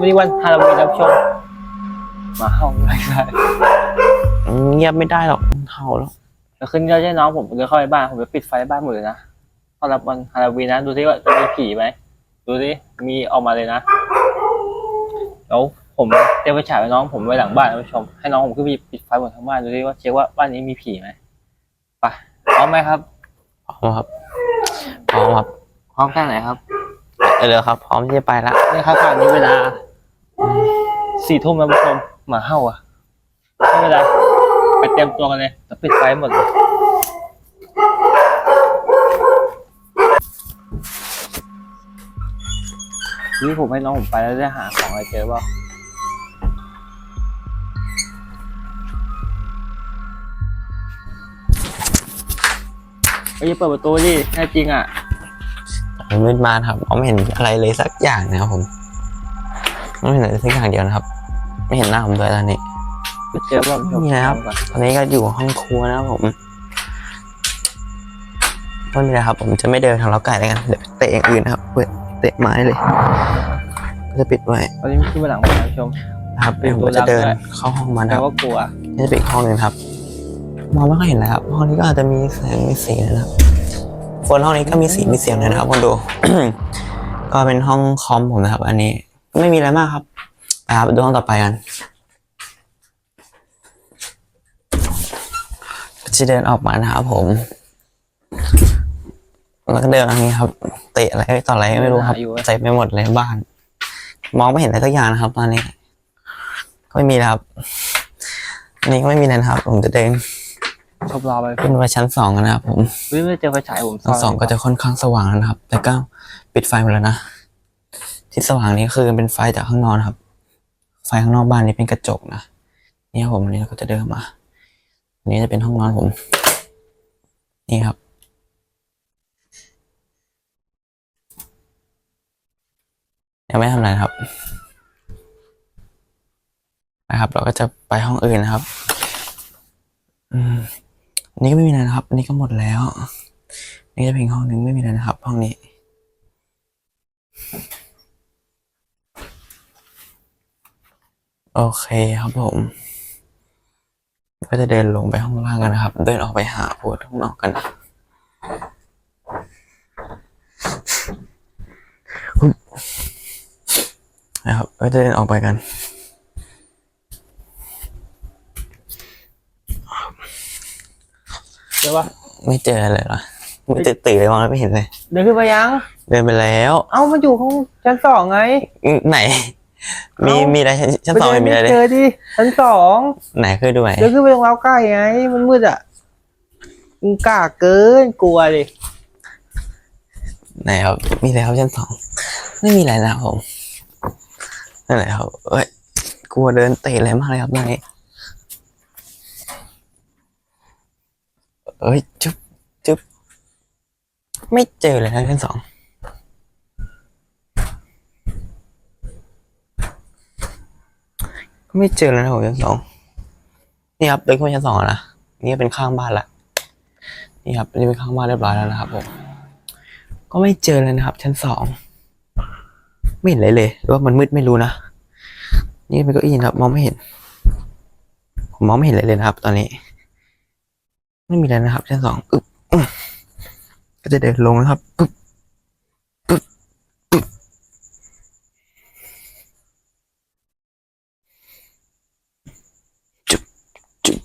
วันนี้วันฮาโลวีนท่านผู้ชมหมาเห่าอะไรได้เงียบไม่ได้หรอกเห่าแล้วแล้วคืนนี้เราจะให้น้องผมเดินเข้าไปบ้านผมจะปิดไฟบ้านหมดเลยนะต้อนรับวันฮาโลวีนนะดูซิว่าจะมีผีไหมดูซิมีออกมาเลยนะแล้วผมเตรียมไปฉายไว้น้องผมไว้หลังบ้านท่านผู้ชม ให้น้องผมขึ้นไปปิดไฟหมดทั้งบ้านดูซิว่าเช็คว่าบ้านนี้มีผีไหมไปพร้อมไหมครับพร้อมครับพร้อมครับพร้อมแค่ไหนครับเออครับ พร้อมที่จะไปละนี่ครับขณะนี้เวลา สี่ทุ่มแล้วผู้ชมหมาเห่าอะไม่เป็นไรไปเตรียมตัวกันเลยจะปิดไฟหมดเลยนี่ผมให้น้องผมไปแล้วได้หาของอะไรเจอเปล่าเฮ้ยเปิดประตูดิแน่จริงอะมันมืดมากครับมไม่เห็นอะไรเลยสักอย่างนะครับผม ไม่เห็นอะไรสักอย่างเดียวนะครับ ไม่เห็นหน้าผมด้วยตอนนี้ไปเจอว่านี่นะครับตอนนี้ก็อยู่ห้องครัวนะครับผมไม่มีอะไรครับ ผมจะไม่เดินทางเล้าไก่แล้วกันเดี๋ยวเตะอย่างอื่นนะครับเปิดเตะไม้เลยก็จะปิดไว้ตอนนี้ขึ้นมาหลังบ้านผู้ชมนะครับเดี๋ยวผมก็จะเดินเข้าห้องมาแปลนะครับว่ากลัวนี่จะเป็นอีกห้องหนึ่งครับ มองไม่ค่อยเห็นเลยครับห้องนี้ก็อาจจะมีแสงมีสีนะครับโฟนห้องนี้ก็มีสีมีเสียงเลยนะครับคนดู ก็เป็นห้องคอมผมนะครับ อันนี้ ไม่มีอะไรมากครับนะครับดูห้องต่อไปกันก็จะเดินออกมานะครับผม แล้วก็เดินทางนี้ครับ เตะอะไรต่ออะไรไม่รู้ครับเต็มไปหมดเลยบ้าน มองไม่เห็นอะไรสักอย่างนะครับตอนนี้ก็ไม่มีแล้วครับอันนี้ก็ไม่มีอะไรนะครับ ผมจะเดินชอบรอไปขึ้นไปชั้นสองกันนะครับผมเฮ้ยไม่เจอไฟฉายผมชั้นสองก็จะค่อนข้างสว่างแล้วนะครับ แต่ก็ปิดไฟหมดแล้วนะ ที่สว่างนี้คือเป็นไฟจากข้างนอกนครับ ไฟข้างนอกบ้านนี้เป็นกระจกนะนี่ครับผมอันนี้เราก็จะเดินมาอันนี้จะเป็นห้องนอนผม นี่ครับ ยังไม่ทำอะไรครับนะครับ เราก็จะไปห้องอื่นนะครับ อืมอันนี้ก็ไม่มีอะไรนะครับ อันนี้ก็หมดแล้ว นี่จะเป็นห้องหนึ่งไม่มีอะไรนะครับ ห้องนี้ โอเคครับผม ก็จะเดินลงไปห้องล่างกันนะครับ เดินออกไปหาพวกข้างนอกกันนะครับ ก็จะเดินออกไปกันเจอปะไม่เจออะไรเลยเหรอไม่ตื่นตื่นเลยมองแล้วไม่เห็นเลย เดินขึ้นไปยัง เดินไปแล้ว เอ้ามันอยู่ข้างชั้นสองไงอืมไหน มีเอ้ามีมีอะไรชั้นชั้นสองไปไม่มีอะไรเลยเจอที่ชั้นสองไหนคือดูไหนเดินขึ้นไปตรงเล้าใกล้ไง มันมืดอะมึงกล้าเกินกลัวดิไหนครับ มีอะไรครับชั้นสองไม่มีอะไรนะครับผมนั่นแหละครับเอ้ยกลัวเดินเตะอะไรมากเลยครับตอนนี้เอ้ยจุ๊บจุ๊บไม่เจอเลยนะชั้นสอง ก็ไม่เจอเลยนะผมชั้นสองนี่ครับเดินขึ้นชั้นสองนะนี่เป็นข้างบ้านละนี่ครับนี่เป็นข้างบ้านเรียบร้อยแล้วนะครับผมก็ไม่เจอเลยนะครับ ชั้นสองไม่เห็นเลยเลยหรือว่ามันมืดไม่รู้นะนี่เป็นเก้าอี้นะครับมองไม่เห็นผมมองไม่เห็นเลยเลยนะครับ ตอนนี้ ไม่มีอะไรนะครับ ชั้นสองอึ๊บก็จะเดินลงนะครับปึ๊บปึ๊บปึ๊บจุ๊บจุ๊บ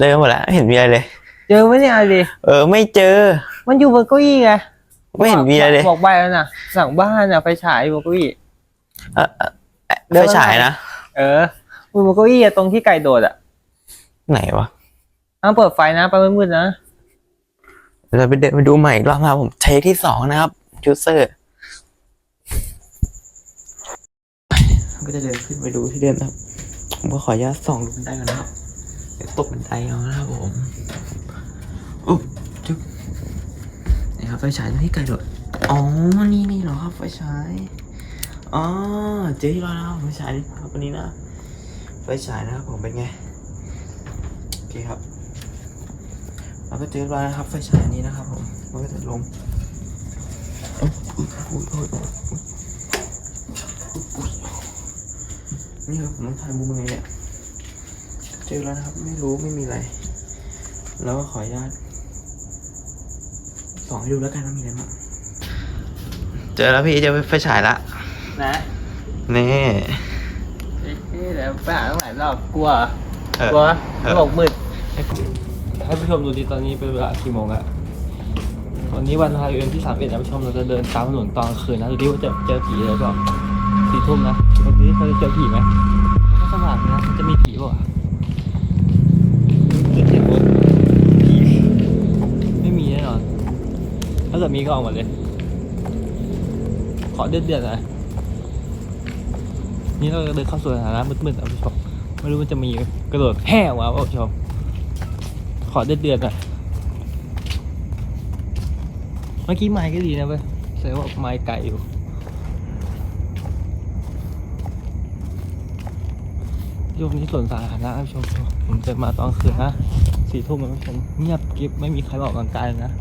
เดินหมดแล้วไม่เห็นมีอะไรเลย เจอไหมเนี่ยดิเออ ไม่เจอ มันอยู่บนเก้าอี้ไงไม่เห็นมีอะไรเลยบอกใบแล้วนะหลังบ้านน่ะไฟฉายอยู่บนเก้าอี้เออเออเอ่อเดินไฟมาฉายนะเอออยู่บนเก้าอี้อะตรงที่ไก่โดดอะไหนวะห้ามเปิดไฟนะไปมืดๆนะเราไปเดินไปดูใหม่อีกรอบนะครับผมเทคที่สองนะครับจูเซอร์ก็จะเดินขึ้นไปดูที่เดิมนะครับ ผมก็ขออนุญาตส่องลงได้ก่อนนะครับ เดี๋ยวตกบันไดเอานะครับผมอุ๊บจุ๊บนี่ครับไฟฉายที่ไกลโดดอ๋อ นี่นี่เหรอครับไฟฉายอ๋อเจอที่รอแล้วครับไฟฉายครับวันนี้นะ ไฟฉายนะครับผมเป็นไง โอเคครับเราก็เจอแล้วนะครับไฟฉายนี้นะครับผมมันก็จะลงอุ๊ยอุ๊ยอุ๊ยนี่ครับผมต้องถ่ายมุมยังไงเนี่ย เจอแล้วนะครับ ไม่รู้ไม่มีอะไร แล้วก็ขออนุญาตส่องให้ดูแล้วกันว่ามีอะไรบ้างเจอแล้วพี่เจอไฟฉายละนะนี่เอ๊ะแล้วไปหาตั้งหลายรอบกลัวเออกลัวเออระบบมืดให้ผู้ชมดูดิตอนนี้เป็นเวลากี่โมงอะตอนนี้วันพายเอ็นที่สามเอ็ดนะผู้ชมเราจะเดินตามถนนตอนกลางคืนนะดูดิว่าจะเจอผีอะไรเปล่าสี่ทุ่มนะวันนี้เราจะเจอผีไหมมันก็สว่างนะมันจะมีผีเปล่าวะจะ กิดมีก็ออกมาเลย ขอเดือดเดือดๆหน่อยนี่เราเดินเข้าสู่สถานะมืดๆนะผู้ชมไม่รู้มันจะมีกระโดดแห่วะผู้ชมขอเดือดเดือดๆหน่อยเมื่อกี้ไม้ก็ดีนะเว้ยแสดงว่าไม้ไก่อยู่ยมนี่สวนสาธารณะผู้ชมผมจะมาตอนคืนนะสี่ทุ่มนะผู้ชมเงียบกริบไม่มีใครมาออกกำลังกายนะ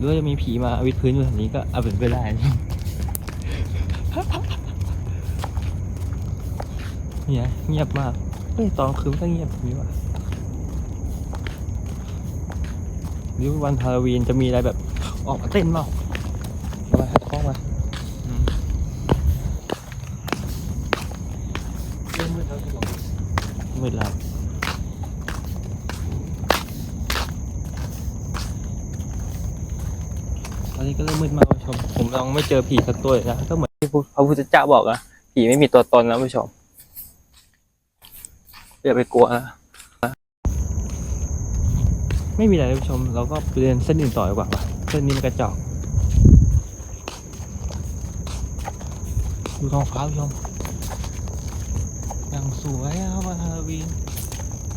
หรือว่าจะมีผีมาวิดพื้นอยู่แถวนี้ก็เอาเป็นไปได้นะเนี่ยเงียบมากเฮ้ยตอนคืนก็เงียบแบบนี้ว่ะหรือวันฮาโลวีนจะมีอะไรแบบออกมาเต้นเปล่าเอามาเข้ามาอืมเริ่มมืดแล้วสิผมมืดแล้ว อนนี้ก็เริ่มมืดมากคุณผู้ชม ผมลองไม่เจอผีสักตัวเลยนะ ก็เหมือนที่พระพุทธเจ้าบอกอะผีไม่มีตัวตนนะคุณผู้ชมอย่าไปกลัวนะไม่มีอะไรท่านผู้ชม เราก็ไปเรียนเส้นอื่นต่อดีกว่าว่ะเส้นนี้มันกระจอกดูท้องฟ้าผู้ชมอย่างสวยอะวันฮาโลวีน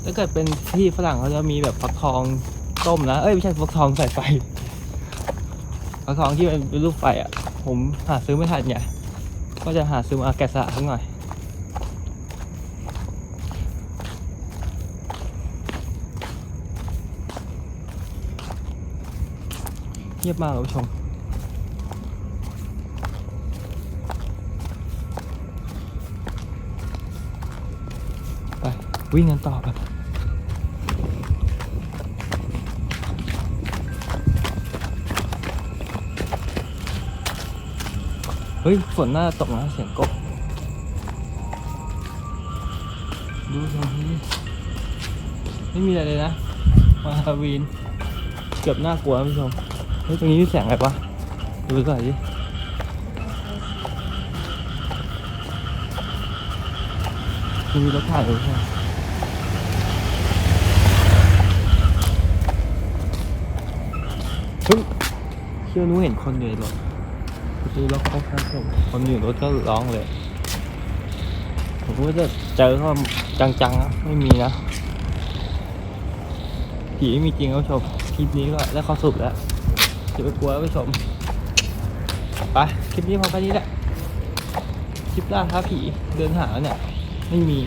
ถ้าเกิดเป็นที่ฝรั่งเขาจะมีแบบฟักทองต้มนะ เอ้ยไม่ใช่ฟักทองใส่ไฟ ฟักทองที่เป็นรูปไฟอะ ผมหาซื้อไม่ทันไงก็จะหาซื้อมาแกะสลักสักหน่อยเงียบมากเลยผู้ชมไปวิ่งกันต่อครับ เฮ้ยฝนน่าตกนะเสียงกบ ดูตรงนี้ไม่มีอะไรเลยนะมาฮาวีนเกือบน่ากลัวนะผู้ชมเฮ้ยตรงนี้มีแสงอะไรปะดูก่อนดิมีรถผ่านอยู่ใช่ไหมเฮ้ยเชื่อนู้เห็นคนอยู่ในรถ ดูแล้วเขาครับผมคนอยู่รถก็ร้องเลย ผมก็จะเจอเขาจังๆนะไม่มีนะผีไม่มีจริงครับผู้ชมคลิปนี้ก็ได้ข้อสรุปแล้วอย่าไปกลัวผู้ชมไปคลิปนี้พอแค่นี้แหละคลิปล่าท้าผีเดินหาเนี่ยไม่มี